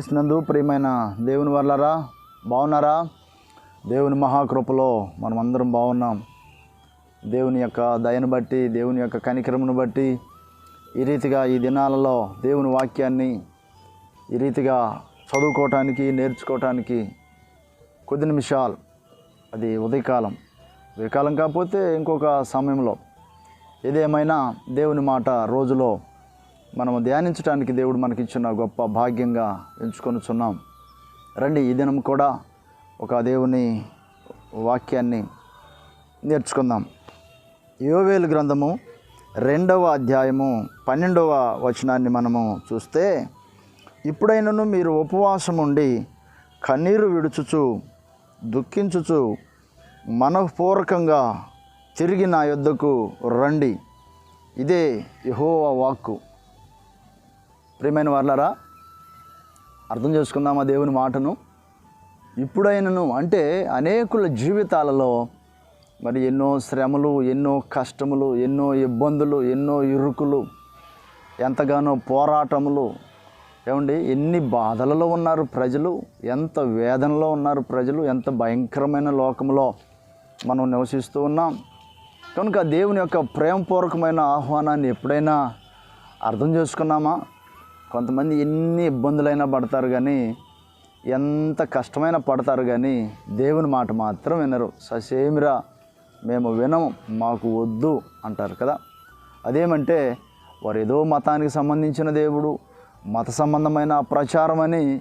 క్రీస్తునందు ప్రియమైన దేవుని వల్లరా బాగున్నారా? దేవుని మహాకృపలో మనం అందరం బాగున్నాం. దేవుని యొక్క దయను బట్టి దేవుని యొక్క కనికరమును బట్టి ఈ రీతిగా ఈ దినాలలో దేవుని వాక్యాన్ని ఈ రీతిగా చదువుకోవటానికి నేర్చుకోవటానికి కొద్ది నిమిషాలు. అది ఉదయకాలం. ఉదయకాలం కాకపోతే ఇంకొక సమయంలో. ఏదేమైనా దేవుని మాట రోజులో మనము ధ్యానించడానికి దేవుడు మనకిచ్చిన గొప్ప భాగ్యంగా ఎంచుకొనుచున్నాం. రండి ఈ దినం కూడా ఒక దేవుని వాక్యాన్ని నేర్చుకుందాం. యోవేలు గ్రంథము రెండవ అధ్యాయము పన్నెండవ వచనాన్ని మనము చూస్తే ఇప్పుడైనను మీరు ఉపవాసం ఉండి కన్నీరు విడుచుచు దుఃఖించుచు మనఃపూర్వకంగా తిరిగి నా యొద్దకు రండి. ఇదే యహోవా వాక్కు. ప్రియమైన వర్లరా అర్థం చేసుకుందామా దేవుని మాటను? ఇప్పుడైనను అంటే అనేకుల జీవితాలలో మరి ఎన్నో శ్రమలు ఎన్నో కష్టములు ఎన్నో ఇబ్బందులు ఎన్నో ఇరుకులు ఎంతగానో పోరాటములు ఏమండి ఎన్ని బాధలలో ఉన్నారు ప్రజలు ఎంత వేదనలో ఉన్నారు ప్రజలు ఎంత భయంకరమైన లోకంలో మనం నివసిస్తూ ఉన్నాం. కనుక దేవుని యొక్క ప్రేమపూర్వకమైన ఆహ్వానాన్ని ఎప్పుడైనా అర్థం చేసుకున్నామా? కొంతమంది ఎన్ని ఇబ్బందులైనా పడతారు కానీ ఎంత కష్టమైనా పడతారు కానీ దేవుని మాట మాత్రం వినరు. ససేమిరా మేము వినము మాకు వద్దు అంటారు కదా. అదేమంటే వారు ఏదో మతానికి సంబంధించిన దేవుడు మత సంబంధమైన ప్రచారం అని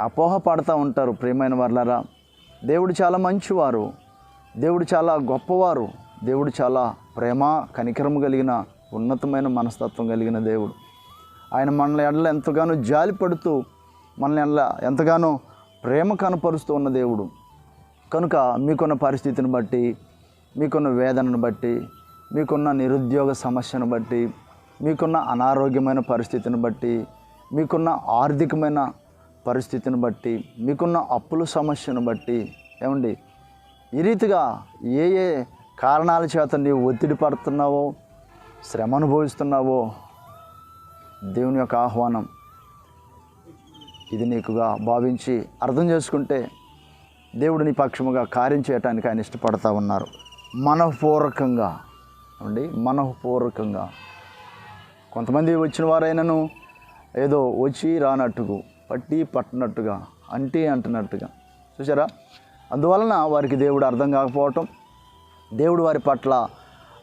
అపోహ పడుతూ ఉంటారు ప్రియమైన వర్లరా. దేవుడు చాలా మంచివారు దేవుడు చాలా గొప్పవారు దేవుడు చాలా ప్రేమ కనికరము కలిగిన ఉన్నతమైన మనస్తత్వం కలిగిన దేవుడు. ఆయన మనల్ని ఎడల ఎంతగానో జాలి పడుతూ మనల్ని ఎడల ఎంతగానో ప్రేమ కనపరుస్తూ ఉన్న దేవుడు. కనుక మీకున్న పరిస్థితిని బట్టి మీకున్న వేదనను బట్టి మీకున్న నిరుద్యోగ సమస్యను బట్టి మీకున్న అనారోగ్యమైన పరిస్థితిని బట్టి మీకున్న ఆర్థికమైన పరిస్థితిని బట్టి మీకున్న అప్పుల సమస్యను బట్టి ఏమండి? ఈ రీతిగా ఏ ఏ కారణాల చేత నీవు ఒత్తిడి పడుతున్నావో శ్రమ అనుభవిస్తున్నావో దేవుని యొక్క ఆహ్వానం. ఇది నీకుగా భావించి అర్థం చేసుకుంటే దేవుడిని పక్షముగా కార్యం చేయటానికి ఆయన ఇష్టపడతా ఉన్నారు. మనఃపూర్వకంగా. అండి మనఃపూర్వకంగా. కొంతమంది వచ్చిన వారైనను ఏదో వచ్చి రానట్టుకు పట్టి పట్టినట్టుగా అంటే అంటున్నట్టుగా. చూసారా అందువలన వారికి దేవుడు అర్థం కాకపోవటం దేవుడు వారి పట్ల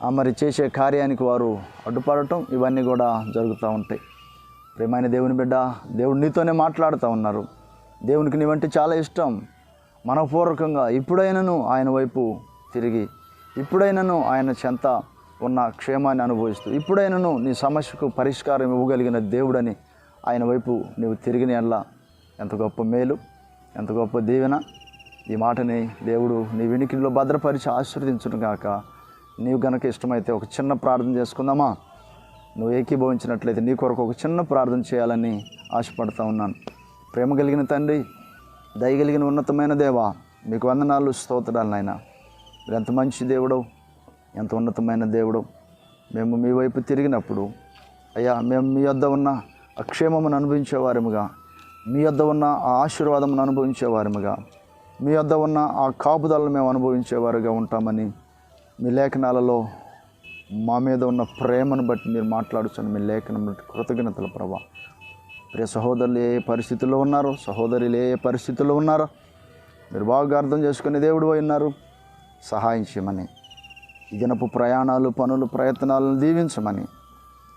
మరి చేసే కార్యానికి వారు అడ్డుపడటం ఇవన్నీ కూడా జరుగుతూ ఉంటాయి. ప్రేమైన దేవుని బిడ్డ దేవుడు నీతోనే మాట్లాడుతూ ఉన్నారు. దేవునికి నీవంటే చాలా ఇష్టం. మనపూర్వకంగా ఇప్పుడైనను ఆయన వైపు తిరిగి ఇప్పుడైనను ఆయన చెంత ఉన్న క్షేమాన్ని అనుభవిస్తూ ఇప్పుడైనను నీ సమస్యకు పరిష్కారం ఇవ్వగలిగిన దేవుడని ఆయన వైపు నీవు తిరిగిన ఎల్లా ఎంత గొప్ప మేలు ఎంత గొప్ప దీవెన. ఈ మాటని దేవుడు నీ వినికిడిలో భద్రపరిచి ఆశీర్వదించును గాక. నీవు గనక ఇష్టమైతే ఒక చిన్న ప్రార్థన చేసుకుందామా? నువ్వు ఏకీభవించినట్లయితే నీ కొరకు ఒక చిన్న ప్రార్థన చేయాలని ఆశపడతా ఉన్నాను. ప్రేమ కలిగిన తండ్రి దయగలిగిన ఉన్నతమైన దేవా మీకు వందనాలు స్తోత్రాలు నాయన. మీరు ఎంత మంచి దేవుడు ఎంత ఉన్నతమైన దేవుడు. మేము మీ వైపు తిరిగినప్పుడు అయ్యా మేము మీ వద్ద ఉన్న అక్షేమమును అనుభవించేవారముగా మీ వద్ద ఉన్న ఆ ఆశీర్వాదమును అనుభవించేవారముగా మీ వద్ద ఉన్న ఆ కాపుదలను మేము అనుభవించేవారుగా ఉంటామని మీ లేఖనాలలో మా మీద ఉన్న ప్రేమను బట్టి మీరు మాట్లాడుచున్న మీ లేఖనం బట్టి కృతజ్ఞతలు ప్రభా. ప్రియ సహోదరులు ఏ పరిస్థితుల్లో ఉన్నారో సహోదరులు ఏ పరిస్థితుల్లో ఉన్నారో మీరు బాగా అర్థం చేసుకునే దేవుడు ఉన్నారు. సహాయం చేయమని దినపు ప్రయాణాలు పనులు ప్రయత్నాలను దీవించమని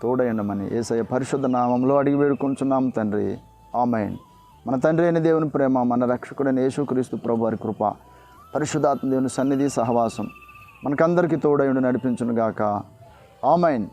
తోడయండమని ఏసయ పరిశుద్ధ నామంలో అడిగి వేడుకుంటున్నాం తండ్రి. ఆమెన్. మన తండ్రి అయిన దేవుని ప్రేమ మన రక్షకుడైన యేసుక్రీస్తు ప్రభు వారి కృప పరిశుద్ధాత్మ దేవుని సన్నిధి సహవాసం మనకందరికీ తోడయుండి నడిపించును గాక ఆమెన్.